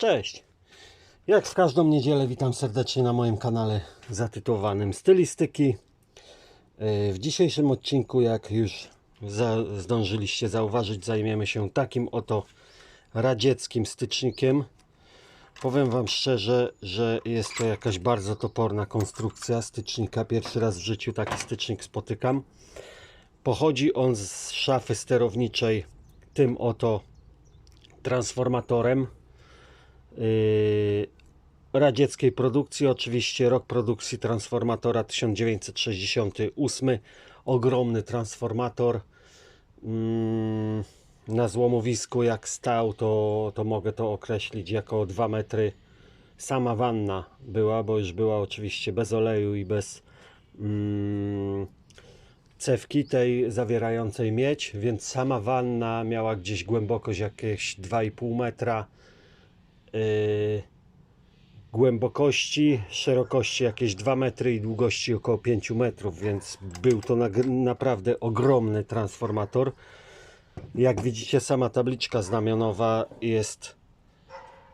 Cześć! Jak w każdą niedzielę witam serdecznie na moim kanale zatytułowanym Stylistyki. Yy, W dzisiejszym odcinku, jak już zdążyliście zauważyć, zajmiemy się takim oto radzieckim stycznikiem. Powiem Wam szczerze, że jest to jakaś bardzo toporna konstrukcja stycznika. Pierwszy raz w życiu taki stycznik spotykam. Pochodzi on z szafy sterowniczej tym oto transformatorem radzieckiej produkcji. Oczywiście rok produkcji transformatora 1968. Ogromny transformator. Mm, na złomowisku jak stał, to, to mogę to określić jako 2 metry. Sama wanna była, bo już była oczywiście bez oleju i bez mm, cewki tej zawierającej miedź, więc sama wanna miała gdzieś głębokość jakieś 2,5 metra yy, głębokości, szerokości jakieś 2 metry i długości około 5 metrów, więc był to naprawdę ogromny transformator. Jak widzicie, sama tabliczka znamionowa jest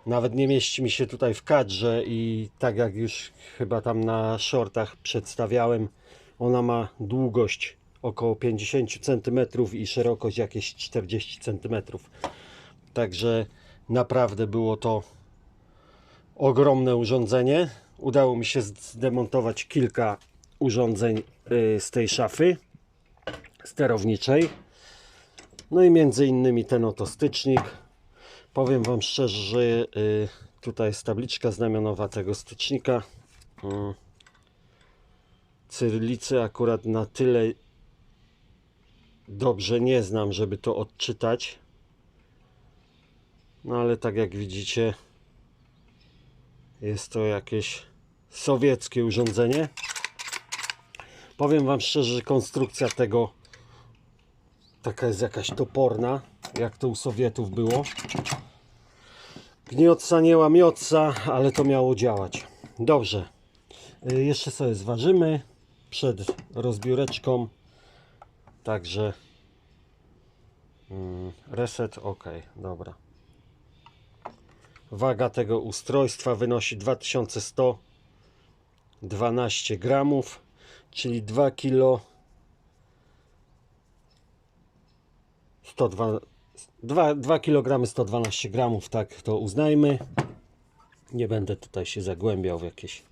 nawet nie mieści mi się tutaj w kadrze i tak jak już chyba tam na shortach przedstawiałem, ona ma długość około 50 cm i szerokość jakieś 40 cm. Także naprawdę było to ogromne urządzenie. Udało mi się zdemontować kilka urządzeń y, z tej szafy sterowniczej. No i między innymi ten oto stycznik. Powiem Wam szczerze, że y, tutaj jest tabliczka znamionowa tego stycznika. Mm. Cyrylicy akurat na tyle dobrze nie znam, żeby to odczytać. No ale tak jak widzicie, jest to jakieś sowieckie urządzenie. Powiem Wam szczerze, że konstrukcja tego taka jest jakaś toporna, jak to u Sowietów było. Gniotca nie łamiotca, ale to miało działać. Dobrze. Y, Jeszcze sobie zważymy przed rozbióreczką. Także mm, reset ok, dobra. Waga tego ustrojstwa wynosi 2112 gramów, czyli 2 kg 102, 2, 2 kg 112 gramów, tak to uznajmy. Nie będę tutaj się zagłębiał w jakieś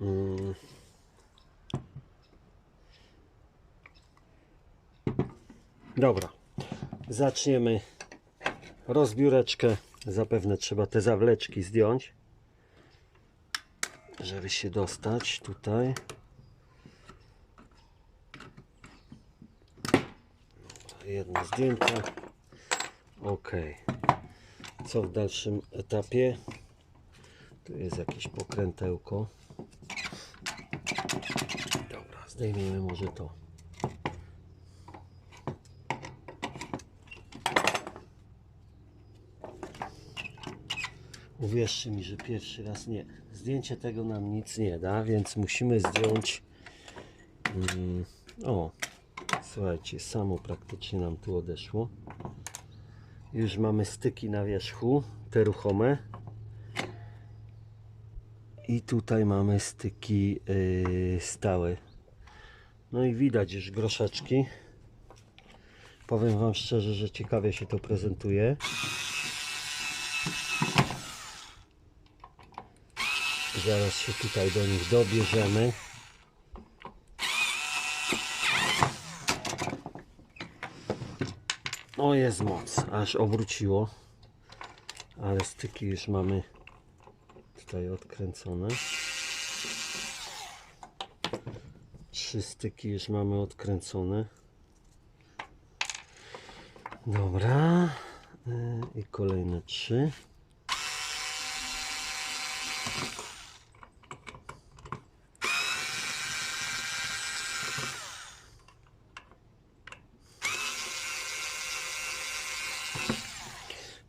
mm, Dobra, zaczniemy rozbióreczkę. Zapewne trzeba te zawleczki zdjąć, żeby się dostać tutaj. Jedno zdjęcie. Ok. Co w dalszym etapie? Tu jest jakieś pokrętełko. Dobra, zdejmiemy może to. Uwierzcie mi, że pierwszy raz nie. Zdjęcie tego nam nic nie da, więc musimy zdjąć. Mm, o, słuchajcie, samo praktycznie nam tu odeszło. Już mamy styki na wierzchu, te ruchome. I tutaj mamy styki yy, stałe. No i widać już groszeczki. Powiem Wam szczerze, że ciekawie się to prezentuje. Zaraz się tutaj do nich dobierzemy. O jest moc, aż obróciło. Ale styki już mamy tutaj odkręcone. Trzy styki już mamy odkręcone. Dobra. Yy, I kolejne trzy.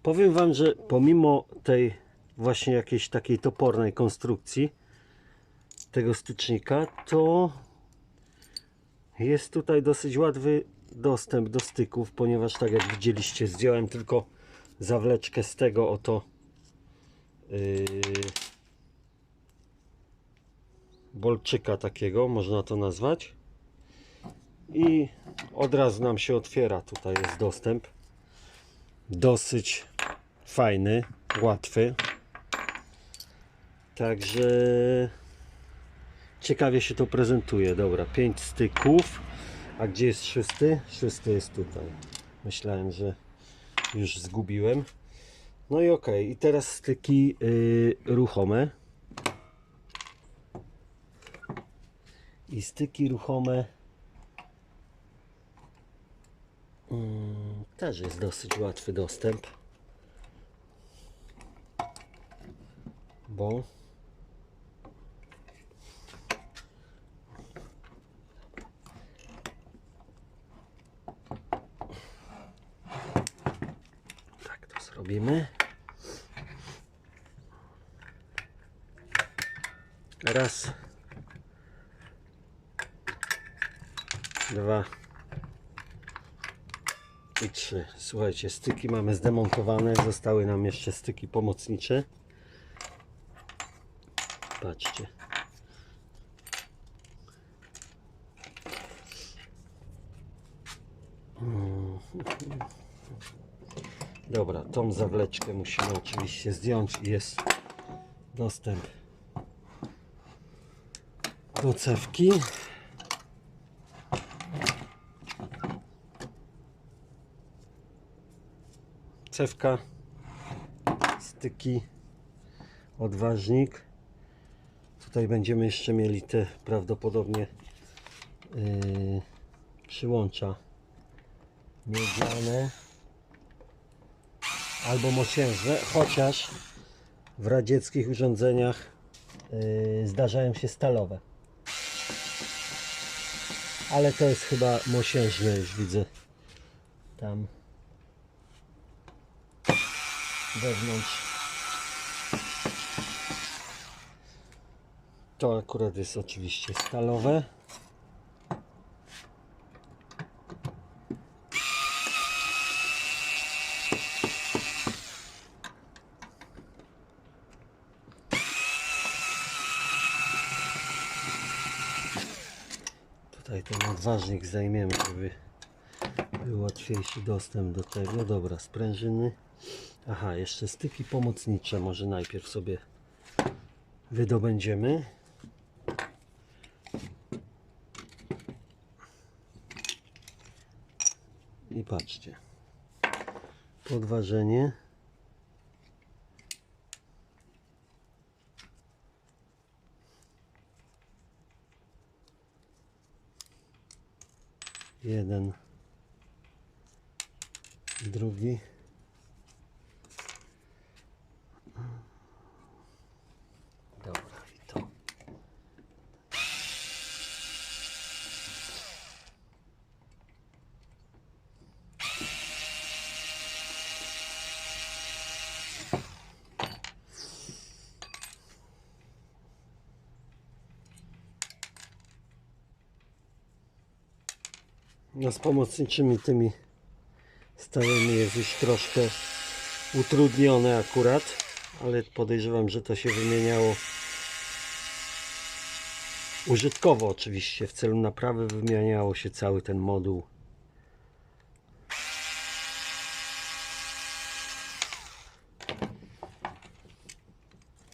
Powiem Wam, że pomimo tej właśnie jakiejś takiej topornej konstrukcji tego stycznika, to jest tutaj dosyć łatwy dostęp do styków, ponieważ tak jak widzieliście zdjąłem tylko zawleczkę z tego oto yy, bolczyka takiego, można to nazwać. I od razu nam się otwiera, tutaj jest dostęp. Dosyć fajny, łatwy. Także ciekawie się to prezentuje. Dobra, 5 styków. A gdzie jest szósty? Szósty jest tutaj. Myślałem, że już zgubiłem. No i ok, i teraz styki yy, ruchome. I styki ruchome mm, też jest dosyć łatwy dostęp. Bo tak to zrobimy. Raz. Dwa. I trzy. Słuchajcie, styki mamy zdemontowane. Zostały nam jeszcze styki pomocnicze. Patrzcie. Dobra, tą zawleczkę musimy oczywiście zdjąć i jest dostęp do cewki. Cewka, styki, odważnik. Tutaj będziemy jeszcze mieli te prawdopodobnie yy, przyłącza miedziane albo mosiężne, chociaż w radzieckich urządzeniach yy, zdarzają się stalowe. Ale to jest chyba mosiężne, już widzę tam wewnątrz. To akurat jest oczywiście stalowe. Tutaj ten odważnik zajmiemy, żeby był łatwiejszy dostęp do tego. Dobra, sprężyny. Aha, jeszcze styki pomocnicze może najpierw sobie wydobędziemy. I patrzcie. Podważenie. Jeden. Drugi. Dobra, i to. No z pomocniczymi tymi stałymi jest już troszkę utrudnione akurat, ale podejrzewam, że to się wymieniało użytkowo oczywiście, w celu naprawy wymieniało się cały ten moduł.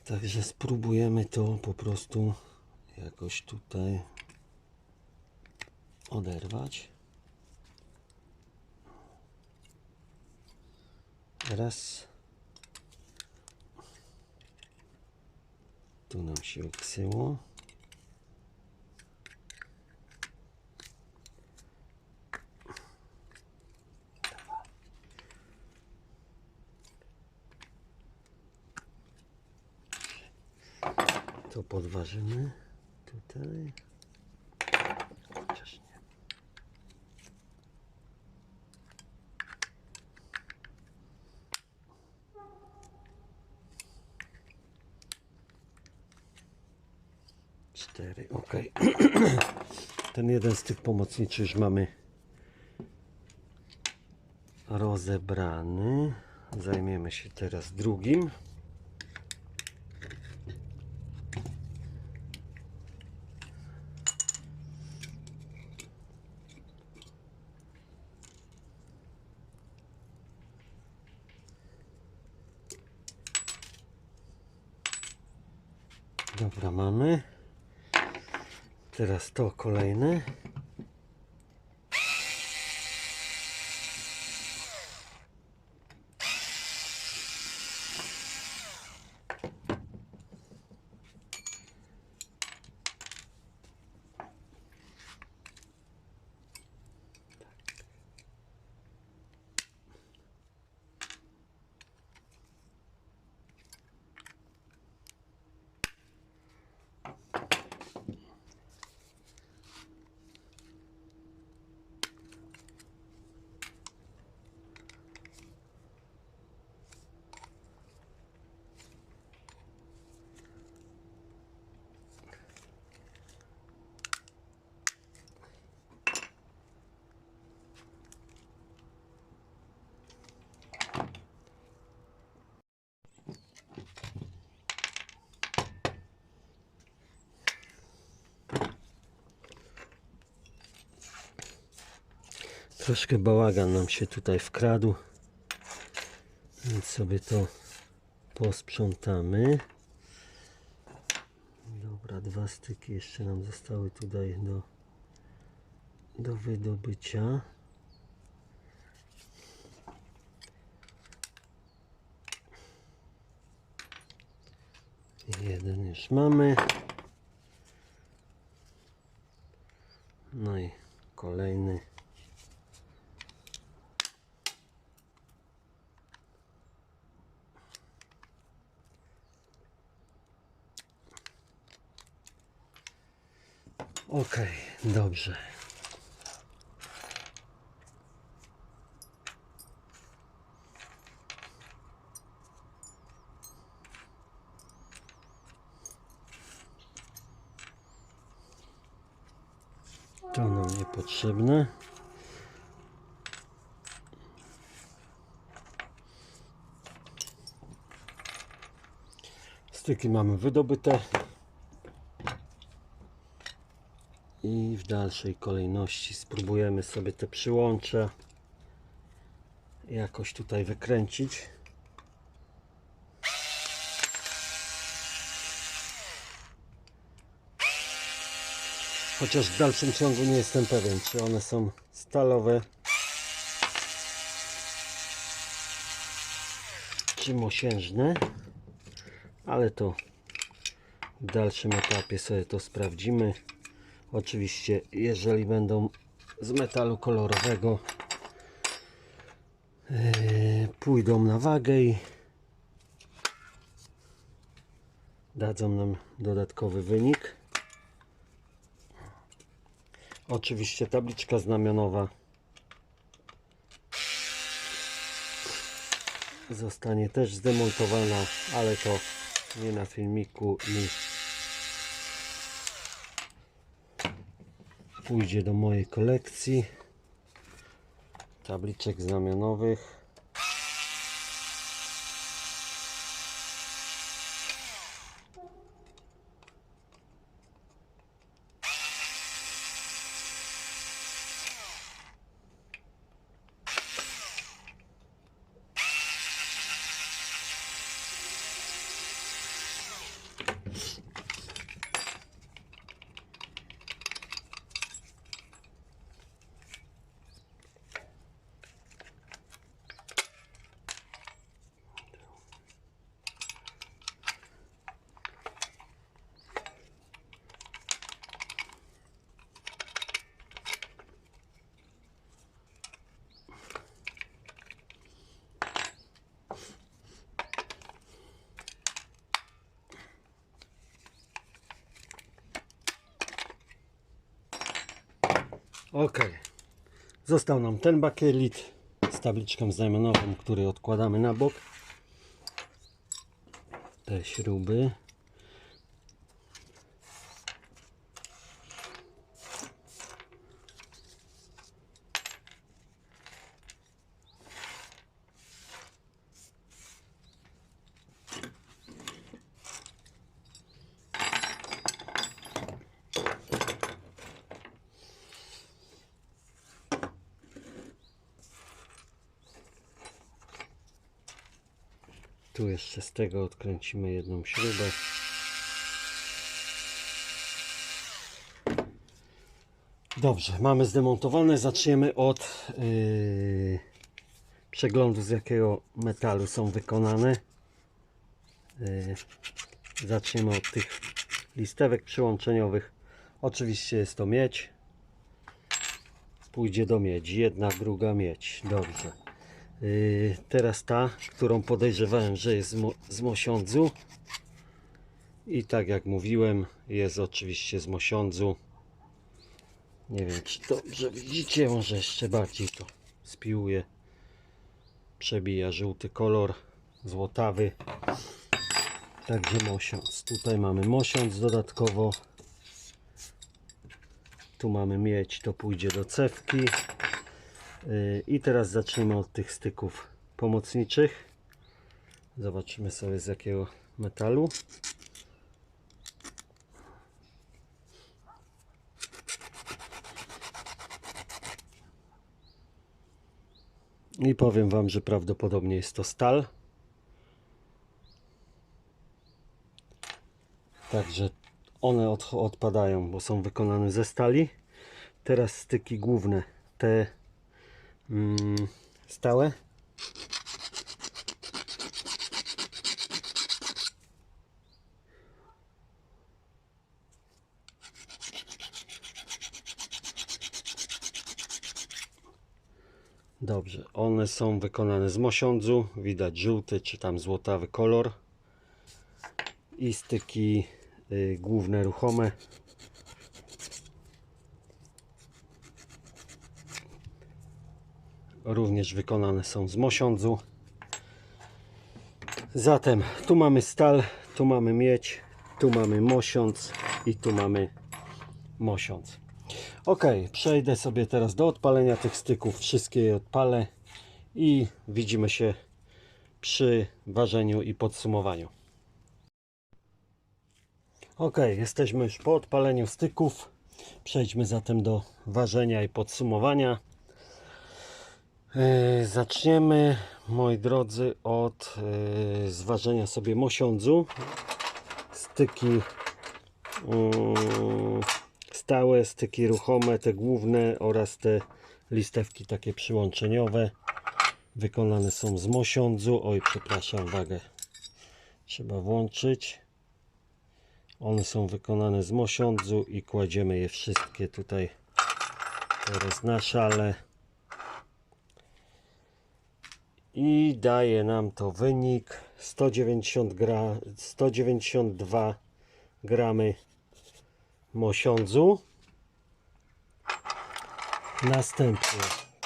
Także spróbujemy to po prostu jakoś tutaj oderwać. Raz. Tu nam się oksyło. To podważymy tutaj. 4, ok. Ten jeden z tych pomocniczych już mamy rozebrany. Zajmiemy się teraz drugim. Teraz to kolejne. Troszkę bałagan nam się tutaj wkradł. Więc sobie to posprzątamy. Dobra, dwa styki jeszcze nam zostały tutaj do, do wydobycia. Jeden już mamy. No i kolejny. Okej, dobrze. To nam niepotrzebne. Styki mamy wydobyte. I w dalszej kolejności spróbujemy sobie te przyłącza jakoś tutaj wykręcić. Chociaż w dalszym ciągu nie jestem pewien, czy one są stalowe, czy mosiężne, ale to w dalszym etapie sobie to sprawdzimy. Oczywiście, jeżeli będą z metalu kolorowego, yy, pójdą na wagę i dadzą nam dodatkowy wynik. Oczywiście tabliczka znamionowa zostanie też zdemontowana, ale to nie na filmiku i pójdzie do mojej kolekcji tabliczek znamionowych. Ok. Został nam ten bakielit z tabliczką znamionową, który odkładamy na bok. Te śruby. Tu jeszcze z tego odkręcimy jedną śrubę. Dobrze, mamy zdemontowane. Zaczniemy od yy, przeglądu z jakiego metalu są wykonane. Yy, zaczniemy od tych listewek przyłączeniowych. Oczywiście jest to miedź. Pójdzie do miedzi. Jedna, druga miedź. Dobrze. Yy, teraz ta, którą podejrzewałem, że jest z, mo z mosiądzu. I tak jak mówiłem, jest oczywiście z mosiądzu. Nie wiem, czy dobrze widzicie, może jeszcze bardziej to spiłuje. Przebija żółty kolor, złotawy. Także mosiąc. Tutaj mamy mosiąc dodatkowo. Tu mamy miedź, to pójdzie do cewki. I teraz zaczniemy od tych styków pomocniczych. Zobaczymy sobie z jakiego metalu. I powiem Wam, że prawdopodobnie jest to stal. Także one od, odpadają, bo są wykonane ze stali. Teraz styki główne, te mm, stałe. Dobrze, one są wykonane z mosiądzu, widać żółty czy tam złotawy kolor i styki y, główne ruchome. Również wykonane są z mosiądzu. Zatem tu mamy stal, tu mamy miedź, tu mamy mosiądz i tu mamy mosiądz. Ok, przejdę sobie teraz do odpalenia tych styków. Wszystkie je odpalę i widzimy się przy ważeniu i podsumowaniu. Ok, jesteśmy już po odpaleniu styków. Przejdźmy zatem do ważenia i podsumowania. Yy, Zaczniemy, moi drodzy, od yy, zważenia sobie mosiądzu. Styki yy, stałe, styki ruchome, te główne oraz te listewki takie przyłączeniowe wykonane są z mosiądzu. Oj, przepraszam, wagę trzeba włączyć. One są wykonane z mosiądzu i kładziemy je wszystkie tutaj teraz na szale. I daje nam to wynik 190 gra, 192 gramy mosiądzu. Następnie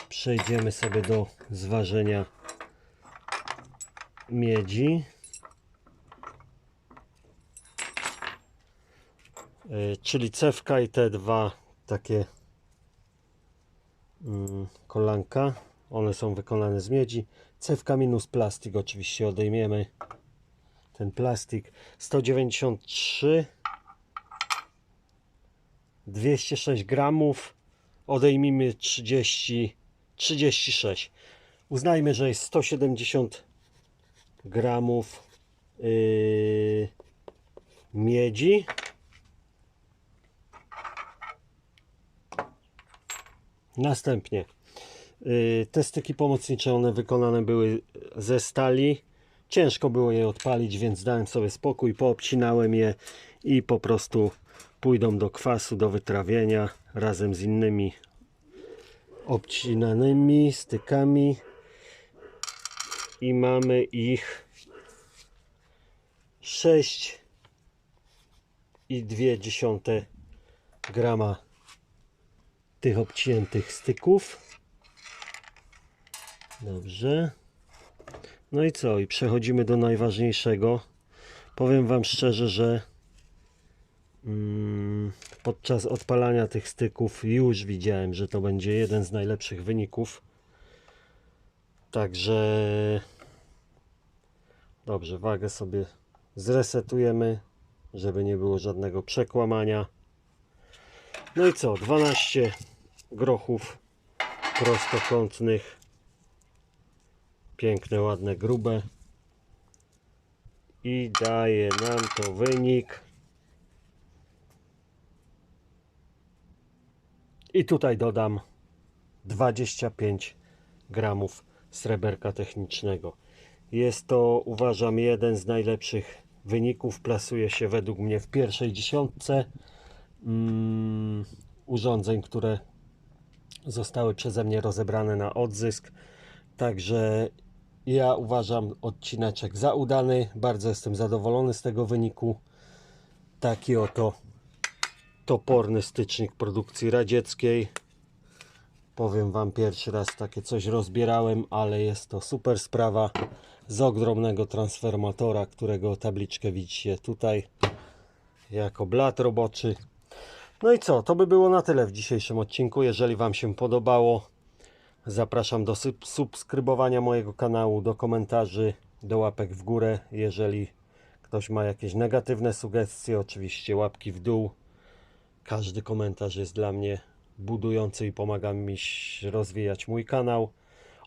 przejdziemy sobie do zważenia miedzi. Yy, Czyli cewka i te dwa takie mm, kolanka. One są wykonane z miedzi. Cewka minus plastik oczywiście odejmiemy ten plastik. 193 206 gramów odejmijmy 30 36 uznajmy, że jest 170 gramów yy, miedzi następnie te styki pomocnicze one wykonane były ze stali. Ciężko było je odpalić więc dałem sobie spokój poobcinałem je i po prostu pójdą do kwasu, do wytrawienia razem z innymi obcinanymi stykami. I mamy ich 6 i 2 dziesiąte grama tych obciętych styków dobrze no i co i przechodzimy do najważniejszego powiem wam szczerze, że Mm, podczas odpalania tych styków już widziałem, że to będzie jeden z najlepszych wyników. Także dobrze, wagę sobie zresetujemy, żeby nie było żadnego przekłamania. No i co? 12 grochów prostokątnych. Piękne, ładne, grube. I daje nam to wynik I tutaj dodam 25 gramów sreberka technicznego. Jest to uważam jeden z najlepszych wyników. Plasuje się według mnie w pierwszej dziesiątce mm, urządzeń, które zostały przeze mnie rozebrane na odzysk. Także ja uważam odcineczek za udany. Bardzo jestem zadowolony z tego wyniku. Taki oto toporny stycznik produkcji radzieckiej. Powiem Wam pierwszy raz takie coś rozbierałem, ale jest to super sprawa z ogromnego transformatora, którego tabliczkę widzicie tutaj jako blat roboczy. No i co, to by było na tyle w dzisiejszym odcinku. Jeżeli Wam się podobało, zapraszam do sub- subskrybowania mojego kanału, do komentarzy, do łapek w górę. Jeżeli ktoś ma jakieś negatywne sugestie, oczywiście łapki w dół. Każdy komentarz jest dla mnie budujący i pomaga mi rozwijać mój kanał.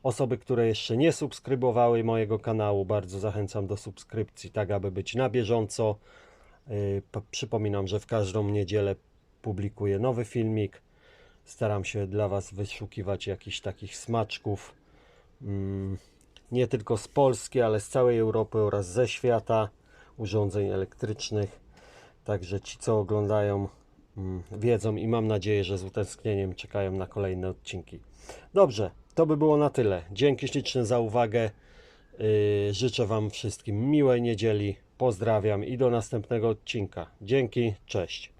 Osoby, które jeszcze nie subskrybowały mojego kanału, bardzo zachęcam do subskrypcji, tak aby być na bieżąco. P- Przypominam, że w każdą niedzielę publikuję nowy filmik. Staram się dla Was wyszukiwać jakichś takich smaczków, mm, nie tylko z Polski, ale z całej Europy oraz ze świata urządzeń elektrycznych. Także ci, co oglądają, mm, wiedzą i mam nadzieję, że z utęsknieniem czekają na kolejne odcinki. Dobrze, to by było na tyle. Dzięki śliczne za uwagę. Yy, życzę Wam wszystkim miłej niedzieli. Pozdrawiam i do następnego odcinka. Dzięki, cześć.